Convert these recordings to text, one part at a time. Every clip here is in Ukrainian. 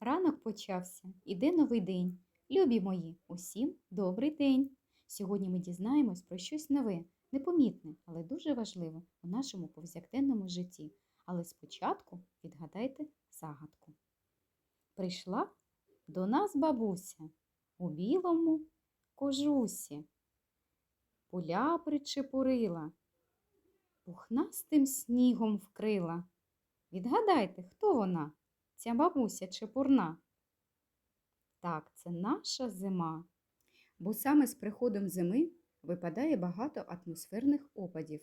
Ранок почався, іде новий день. Любі мої, усім добрий день! Сьогодні ми дізнаємось про щось нове, непомітне, але дуже важливе у нашому повсякденному житті. Але спочатку відгадайте загадку. Прийшла до нас бабуся у білому кожусі. Поля причепурила, пухнастим снігом вкрила. Відгадайте, хто вона? Ця бабуся чепурна. Так, це наша зима. Бо саме з приходом зими випадає багато атмосферних опадів.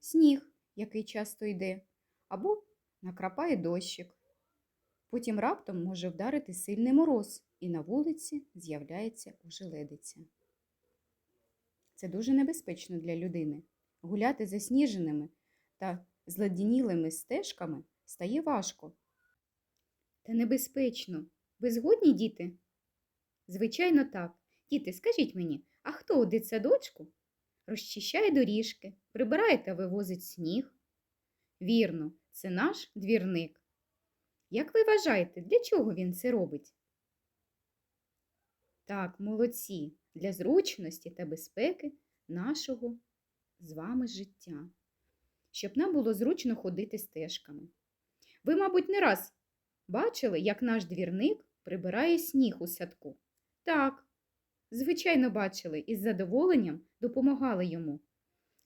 Сніг, який часто йде, або накрапає дощик. Потім раптом може вдарити сильний мороз, і на вулиці з'являється ожеледиця. Це дуже небезпечно для людини. Гуляти засніженими та зладінілими стежками стає важко. Та небезпечно. Ви згодні, діти? Звичайно, так. Діти, скажіть мені, а хто у дитсадочку розчищає доріжки, прибирає та вивозить сніг? Вірно, це наш двірник. Як ви вважаєте, для чого він це робить? Так, молодці, для зручності та безпеки нашого з вами життя, щоб нам було зручно ходити стежками. Ви, мабуть, не раз бачили, як наш двірник прибирає сніг у садку? Так, звичайно, бачили і з задоволенням допомагали йому.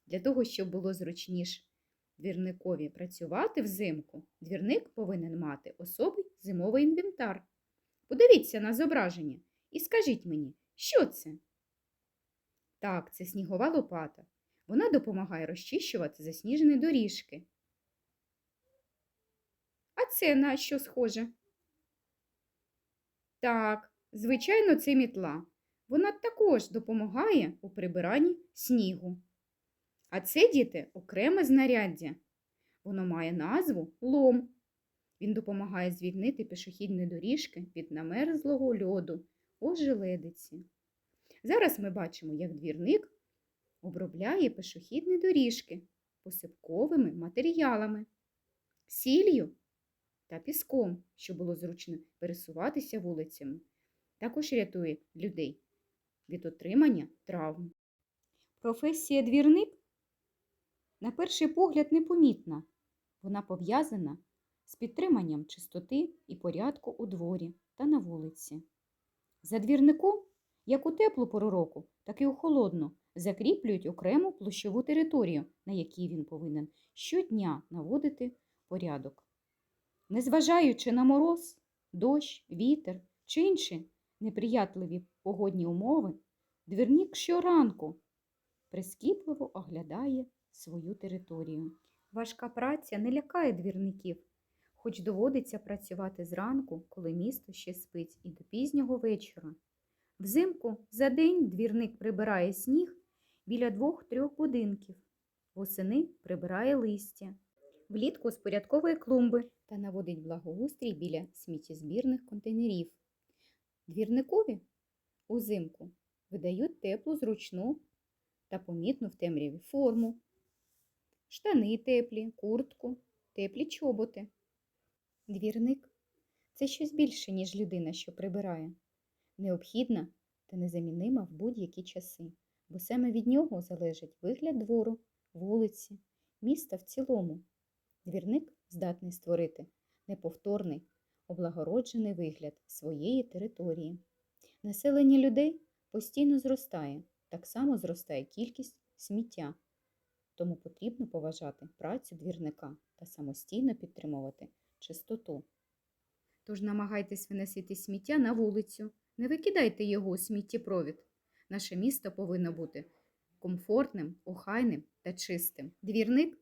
Для того, щоб було зручніше двірникові працювати взимку, двірник повинен мати особий зимовий інвентар. Подивіться на зображення і скажіть мені, що це? Так, це снігова лопата. Вона допомагає розчищувати засніжені доріжки. А на що схоже? Так, звичайно, це мітла. Вона також допомагає у прибиранні снігу. А це, діти, окреме знаряддя. Воно має назву лом. Він допомагає звільнити пішохідні доріжки від намерзлого льоду ожеледиці. Зараз ми бачимо, як двірник обробляє пішохідні доріжки посипковими матеріалами, сіллю та піском, щоб було зручно пересуватися вулицями. Також рятує людей від отримання травм. Професія двірник на перший погляд непомітна. Вона пов'язана з підтриманням чистоти і порядку у дворі та на вулиці. За двірником, як у теплу пору року, так і у холодну, закріплюють окрему площову територію, на якій він повинен щодня наводити порядок. Незважаючи на мороз, дощ, вітер чи інші неприятливі погодні умови, двірник щоранку прискіпливо оглядає свою територію. Важка праця не лякає двірників, хоч доводиться працювати зранку, коли місто ще спить, і до пізнього вечора. Взимку за день двірник прибирає сніг біля двох-трьох будинків, восени прибирає листя, влітку спорядковує клумби та наводить благоустрій біля сміттєзбірних контейнерів. Двірникові узимку видають теплу, зручну та помітну в темряві форму, штани теплі, куртку, теплі чоботи. Двірник це щось більше, ніж людина, що прибирає, необхідна та незамінима в будь-які часи, бо саме від нього залежить вигляд двору, вулиці, міста в цілому. Двірник здатний створити неповторний, облагороджений вигляд своєї території. Населення людей постійно зростає, так само зростає кількість сміття. Тому потрібно поважати працю двірника та самостійно підтримувати чистоту. Тож намагайтесь виносити сміття на вулицю, не викидайте його у сміттєпровід. Наше місто повинно бути комфортним, охайним та чистим. Двірник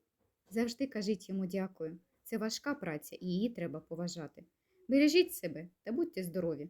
завжди кажіть йому дякую. Це важка праця і її треба поважати. Бережіть себе та будьте здорові!